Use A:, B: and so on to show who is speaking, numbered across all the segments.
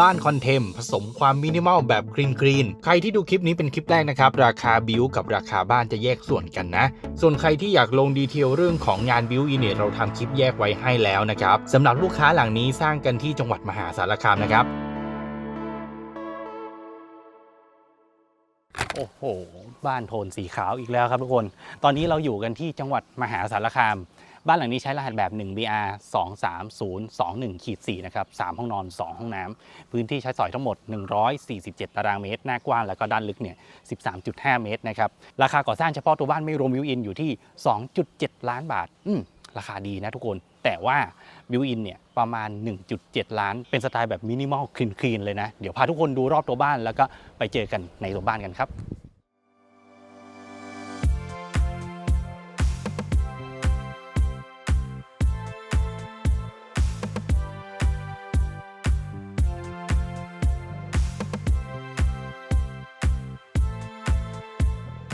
A: บ้านคอนเทม ผสมความมินิมอลแบบกรีนกรีนใครที่ดูคลิปนี้เป็นคลิปแรกนะครับ ราคาบิวกับราคาบ้านจะแยกส่วนกันนะ ส่วนใครที่อยากลงดีเทลเรื่องของงานบิวอินเนี่ยเราทำคลิปแยกไว้ให้แล้วนะครับสำหรับลูกค้าหลังนี้สร้างกันที่จังหวัดมหาสารคามนะครับ
B: โอ้โห บ้านโทนสีขาวอีกแล้วครับทุกคน ตอนนี้เราอยู่กันที่จังหวัดมหาสารคาม บ้านหลังนี้ใช้รหัสแบบ 1 BR 23021ขีด4นะครับ3ห้องนอน 2 ห้องน้ำ พื้นที่ใช้สอยทั้งหมด 147 ตารางเมตร หน้ากว้างแล้วก็ด้านลึกเนี่ย 13.5 เมตรนะครับ ราคาก่อสร้างเฉพาะตัวบ้านไม่รวมวิวอินอยู่ที่ 2.7 ล้านบาท อืมราคาดีนะทุกคน แต่ว่าบิวอินเนี่ยประมาณ 1.7 ล้าน เป็นสไตล์แบบมินิมอลคลีนๆเลยนะ เดี๋ยวพาทุกคนดูรอบตัวบ้านแล้วก็ไปเจอกันในตัวบ้านกันครับ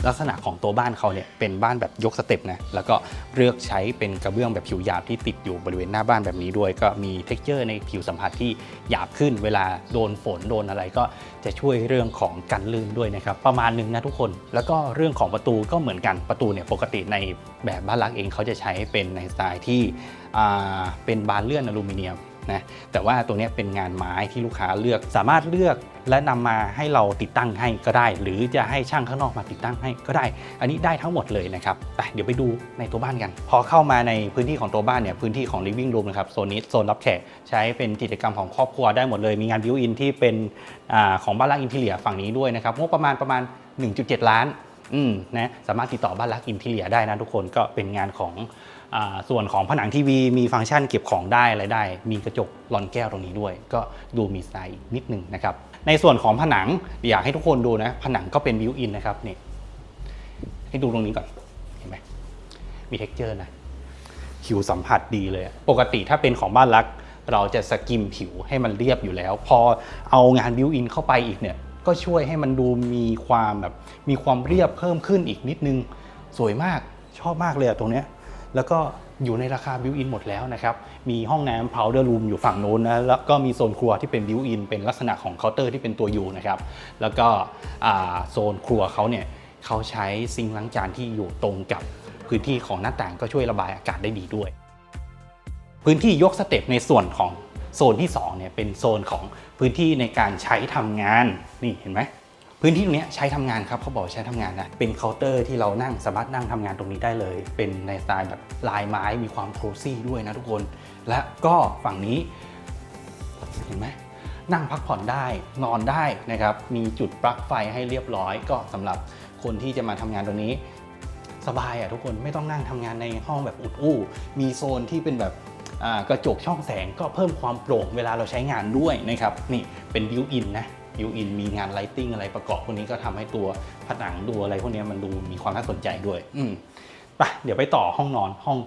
B: ลักษณะของตัวบ้านเขาเนี่ยเป็นบ้านแบบยกสเต็ปนะแล้วก็เลือกใช้เป็นกระเบื้องแบบผิวหยาบที่ติดอยู่บริเวณหน้าบ้านแบบนี้ด้วย ก็มีเท็กเจอร์ในผิวสัมผัสที่หยาบขึ้น เวลาโดนฝนโดนอะไรก็จะช่วยเรื่องของกันลื่นด้วยนะครับประมาณนึงนะทุกคน แล้วก็เรื่องของประตูก็เหมือนกันประตูเนี่ยปกติในแบบบ้านรักเองเขาจะใช้เป็นในสไตล์ที่เป็นบานเลื่อนอลูมิเนียม นะแต่ว่าตัวนี้เป็นงานไม้ที่ลูกค้าเลือกสามารถเลือกและนำมาให้เราติดตั้งให้ก็ได้ หรือจะให้ช่างข้างนอกมาติดตั้งให้ก็ได้ อันนี้ได้ทั้งหมดเลยนะครับไปเดี๋ยวไปดูในตัวบ้านกัน พอเข้ามาในพื้นที่ของตัวบ้านเนี่ยพื้นที่ของ living room นะครับโซนนี้โซนรับแขกใช้เป็นกิจกรรมของครอบครัวได้หมดเลย มีงานบิวอินที่เป็นอของบ้านรักอินทีเลียฝั่งนี้ด้วยนะครับงบประมาณประมาณ 1.7 ล้านอืมนะสามารถติดต่อบ้านรักอินทีเลียได้นะทุกคนก็เป็นงานของ ส่วนของผนังทีวีมีฟังก์ชันเก็บของได้อะไรได้ มีกระจกหลอนแก้วตรงนี้ด้วย ก็ดูมีสไตล์นิดนึงนะครับ ในส่วนของผนังอยากให้ทุกคนดูนะ ผนังก็เป็นวิวอินนะครับนี่ให้ดูตรงนี้ก่อนเห็นไหมมีเท็กเจอร์นะผิวสัมผัสดีเลย ปกติถ้าเป็นของบ้านรัก เราจะสกิมผิวให้มันเรียบอยู่แล้ว พอเอางานบิวอินเข้าไปอีกเนี่ย ก็ช่วยให้มันดูมีความแบบมีความเรียบเพิ่มขึ้นอีกนิดนึง สวยมากชอบมากเลยอะตรงเนี้ย แล้วก็อยู่ในราคาบิวอินหมดแล้วนะครับ มีห้องน้ำ powder room อยู่ฝั่งโน้นนะ แล้วก็มีโซนครัวที่เป็นบิวอิน เป็นลักษณะของเคาน์เตอร์ที่เป็นตัวยูนะครับ แล้วก็โซนครัวเขาเนี่ยเขาใช้ซิงล้างจานที่อยู่ตรงกับพื้นที่ของหน้าต่างก็ช่วยระบายอากาศได้ดีด้วย พื้นที่ยกสเต็ปในส่วนของโซนที่2เนี่ยเป็นโซนของพื้นที่ในการใช้ทำงาน นี่เห็นไหม พื้นที่ตรงนี้ใช้ทำงานครับเขาบอกใช้ทำงานนะเป็นเคาน์เตอร์ที่เรานั่งสามารถนั่งทำงานตรงนี้ได้เลย เป็นในสไตล์แบบลายไม้มีความโครซี่ด้วยนะทุกคน และก็ฝั่งนี้เห็นไหมนั่งพักผ่อนได้นอนได้นะครับ มีจุดปลั๊กไฟให้เรียบร้อย ก็สำหรับคนที่จะมาทำงานตรงนี้ สบายอะทุกคนไม่ต้องนั่งทำงานในห้องแบบอุดอู้ มีโซนที่เป็นแบบกระจกช่องแสงก็เพิ่มความโปร่งเวลาเราใช้งานด้วยนะครับนี่เป็นบิวอินนะ บิวอินมีงานไลติ้งอะไรประกอบพวกนี้ก็ทำให้ตัวผนังดูอะไรพวกนี้มันดูมีความน่าสนใจด้วย อืมไปเดี๋ยวไปต่อห้องนอนห้อง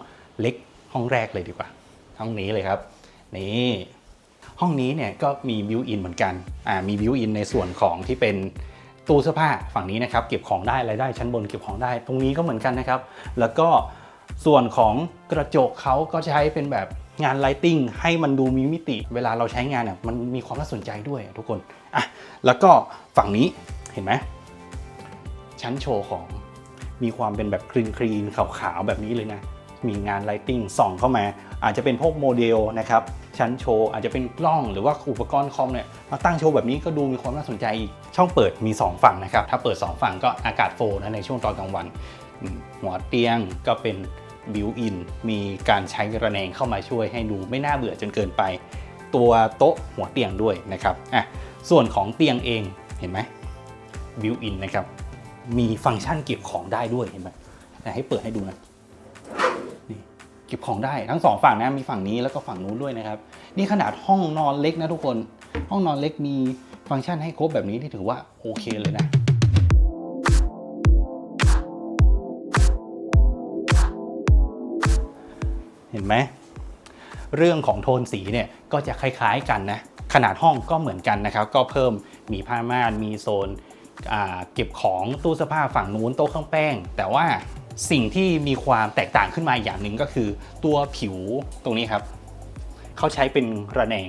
B: เล็กห้องแรกเลยดีกว่า ห้องนี้เลยครับ นี่ห้องนี้เนี่ยก็มีบิวอินเหมือนกันอ่ามีบิวอินในส่วนของที่เป็นตู้เสื้อผ้าฝั่งนี้นะครับ เก็บของได้รายได้ชั้นบนเก็บของได้ ตรงนี้ก็เหมือนกันนะครับ แล้วก็ส่วนของกระจกเขาก็ใช้เป็นแบบงานไลติ้งให้มันดูมีมิติ เวลาเราใช้งานเนี่ยมันมีความน่าสนใจด้วยทุกคน อะแล้วก็ฝั่งนี้เห็นไหมชั้นโชว์ของมีความเป็นแบบคลีนคลีนขาวๆแบบนี้เลยนะ มีงานไลติ้งส่องเข้ามา อาจจะเป็นพวกโมเดลนะครับ ชั้นโชว์อาจจะเป็นกล้องหรือว่าอุปกรณ์คอมเนี่ยมาตั้งโชว์แบบนี้ก็ดูมีความน่าสนใจอีกช่องเปิดมี 2 ฝั่งนะครับ ถ้าเปิด 2 ฝั่งก็อากาศโฟลว์นะในช่วงตอนกลางวัน หัวเตียงก็เป็นบิวอินมีการใช้ระแนงเข้ามาช่วยให้ดูไม่น่าเบื่อจนเกินไป ตัวโต๊ะหัวเตียงด้วยนะครับอะ ส่วนของเตียงเองเห็นไหมบิวอินนะครับ มีฟังก์ชันเก็บของได้ด้วยเห็นไหมแต่ให้เปิดให้ดูนะนี่เก็บของได้ทั้งสองฝั่งนะมีฝั่งนี้แล้วก็ฝั่งนู้นด้วยนะครับ นี่ขนาดห้องนอนเล็กนะทุกคน ห้องนอนเล็กมีฟังก์ชันให้ครบแบบนี้ที่ถือว่าโอเคเลยนะเห็นไหมเรื่องของโทนสีเนี่ยก็จะคล้าย ๆ กันนะ ขนาดห้องก็เหมือนกันนะครับ ก็เพิ่มมีผ้าม่านมีโซนเก็บของตู้เสื้อผ้าฝั่งนู้นโต๊ะเครื่องแป้ง แต่ว่าสิ่งที่มีความแตกต่างขึ้นมาอย่างหนึ่งก็คือตัวผิวตรงนี้ครับเขาใช้เป็นระแนง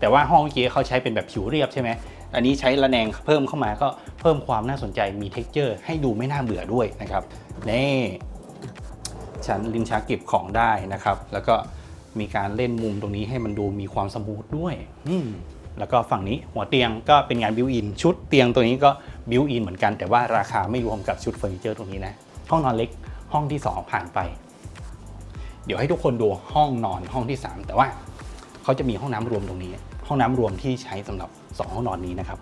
B: แต่ว่าห้องเมื่อกี้เขาใช้เป็นแบบผิวเรียบใช่ไหมอันนี้ใช้ระแนงเพิ่มเข้ามาก็เพิ่มความน่าสนใจมี t e x t อร์ให้ดูไม่น่าเบื่อด้วยนะครับนี่ชั้นลิ้นชักเก็บของได้นะครับ แล้วก็ มีการเล่นมุมตรงนี้ให้มันดูมีความสมูทด้วยอืมแล้วก็ฝั่งนี้หัวเตียงก็เป็นงานบิวอิน ชุดเตียงตัวนี้ก็บิวอินเหมือนกัน แต่ว่าราคาไม่รวมกับชุดเฟอร์นิเจอร์ตรงนี้นะ ห้องนอนเล็กห้องที่ 2 ผ่านไป เดี๋ยวให้ทุกคนดูห้องนอนห้องที่ 3 แต่ว่าเขาจะมีห้องน้ำรวมตรงนี้ ห้องน้ำรวมที่ใช้สำหรับ 2 ห้องนอนนี้นะครับ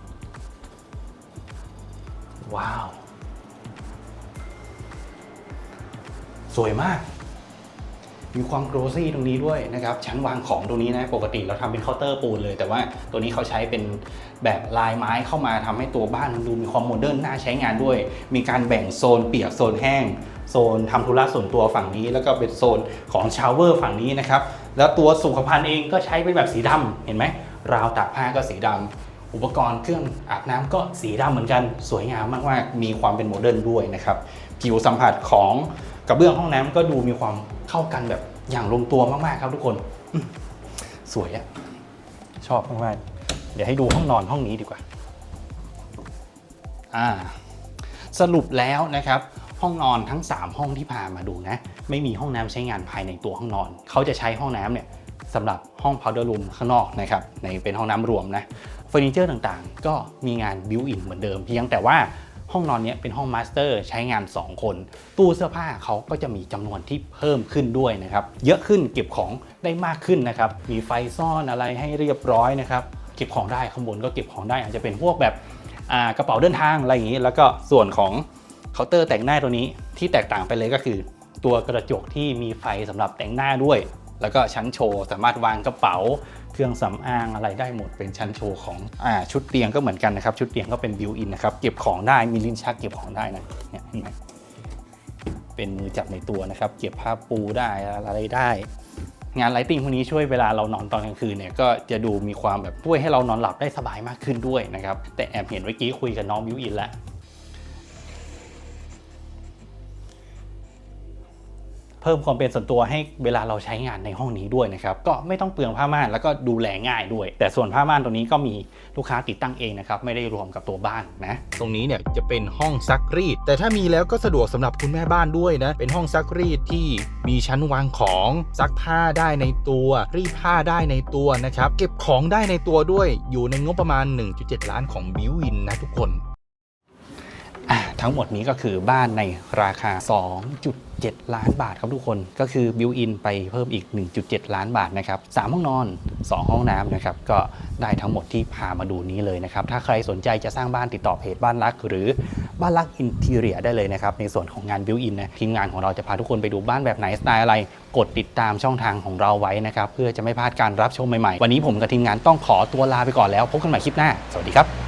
B: ว้าว สวยมาก มีความโกรซี่ตรงนี้ด้วยนะครับชั้นวางของตรงนี้นะปกติเราทำเป็นเคาน์เตอร์ปูนเลย แต่ว่าตัวนี้เขาใช้เป็นแบบลายไม้เข้ามาทำให้ตัวบ้านมันดูมีความโมเดิร์นน่าใช้งานด้วย มีการแบ่งโซนเปียกโซนแห้ง โซนทำธุระส่วนตัวฝั่งนี้ แล้วก็เป็นโซนของชาวเวอร์ฝั่งนี้นะครับแล้วตัวสุขภัณฑ์เองก็ใช้เป็นแบบสีดำเห็นไหมราวตากผ้าก็สีดำอุปกรณ์เครื่องอาบน้ำก็สีดำเหมือนกันสวยงามมากๆ มีความเป็นโมเดิร์นด้วยนะครับผิวสัมผัสของ กระเบื้องห้องน้ำก็ดูมีความเข้ากันแบบอย่างลงตัวมากๆครับทุกคนสวยอะชอบมากๆเดี๋ยวให้ดูห้องนอนห้องนี้ดีกว่าอ่าสรุปแล้วนะครับห้องนอนทั้ง 3 ห้องที่พามาดูนะ ไม่มีห้องน้ำใช้งานภายในตัวห้องนอน เขาจะใช้ห้องน้ำเนี่ยสำหรับห้อง powder room ข้างนอกนะครับในเป็นห้องน้ำรวมนะเฟอร์นิเจอร์ต่างๆ ก็มีงาน built in เหมือนเดิม เพียงแต่ว่า ห้องนอนนี้เป็นห้องมาสเตอร์ใช้งาน 2 คน ตู้เสื้อผ้าเขาก็จะมีจำนวนที่เพิ่มขึ้นด้วยนะครับ เยอะขึ้นเก็บของได้มากขึ้นนะครับ มีไฟซ่อนอะไรให้เรียบร้อยนะครับ เก็บของได้ข้างบนก็เก็บของได้อาจจะเป็นพวกแบบกระเป๋าเดินทางอะไรอย่างนี้ แล้วก็ส่วนของเคาน์เตอร์แต่งหน้าตัวนี้ที่แตกต่างไปเลยก็คือ ตัวกระจกที่มีไฟสำหรับแต่งหน้าด้วย แล้วก็ชั้นโชว์สามารถวางกระเป๋า เครื่องสำอางอะไรได้หมดเป็นชั้นโชว์ของอ่าชุดเตียงก็เหมือนกันนะครับ ชุดเตียงก็เป็นบิวอินนะครับ เก็บของได้มีลิ้นชักเก็บของได้นะเนี่ยเห็นไหมเป็นมือจับในตัวนะครับ เก็บผ้าปูได้อะไรได้ งานไลติ้งพวกนี้ช่วยเวลาเรานอนตอนกลางคืนเนี่ยก็จะดูมีความแบบช่วยให้เรานอนหลับได้สบายมากขึ้นด้วยนะครับแต่แอบเห็นเมื่อกี้คุยกับน้องบิวอินแล้ว เพิ่มความเป็นส่วนตัวให้เวลาเราใช้งานในห้องนี้ด้วยนะครับก็ไม่ต้องเปลืองผ้าม่านแล้วก็ดูแลง่ายด้วย แต่ส่วนผ้าม่านตัวนี้ก็มีลูกค้าติดตั้งเองนะครับไม่ได้รวมกับตัวบ้านนะ
A: ตรงนี้เนี่ยจะเป็นห้องซักรีด แต่ถ้ามีแล้วก็สะดวกสำหรับคุณแม่บ้านด้วยนะเป็นห้องซักรีดที่มีชั้นวางของซักผ้าได้ในตัว รีดผ้าได้ในตัวนะครับเก็บของได้ในตัวด้วยอยู่ในงบประมาณ 1.7 ล้านของบิวินนะทุกคน
B: ทั้งหมดนี้ก็คือบ้านในราคา 2.7 ล้านบาทครับทุกคนก็คือบิวอินไปเพิ่มอีก 1.7 ล้านบาทนะครับ3ห้องนอน 2 ห้องน้ำนะครับก็ได้ทั้งหมดที่พามาดูนี้เลยนะครับถ้าใครสนใจจะสร้างบ้านติดต่อเพจบ้านรัก หรือบ้านรักอินทีเรียได้เลยนะครับในส่วนของงานบิวอินนะทีมงานของเราจะพาทุกคนไปดูบ้านแบบไหนสไตล์อะไร กดติดตามช่องทางของเราไว้นะครับเพื่อจะไม่พลาดการรับชมใหม่ๆวันนี้ผมกับทีมงานต้องขอตัวลาไปก่อนแล้วพบกันใหม่คลิปหน้า สวัสดีครับ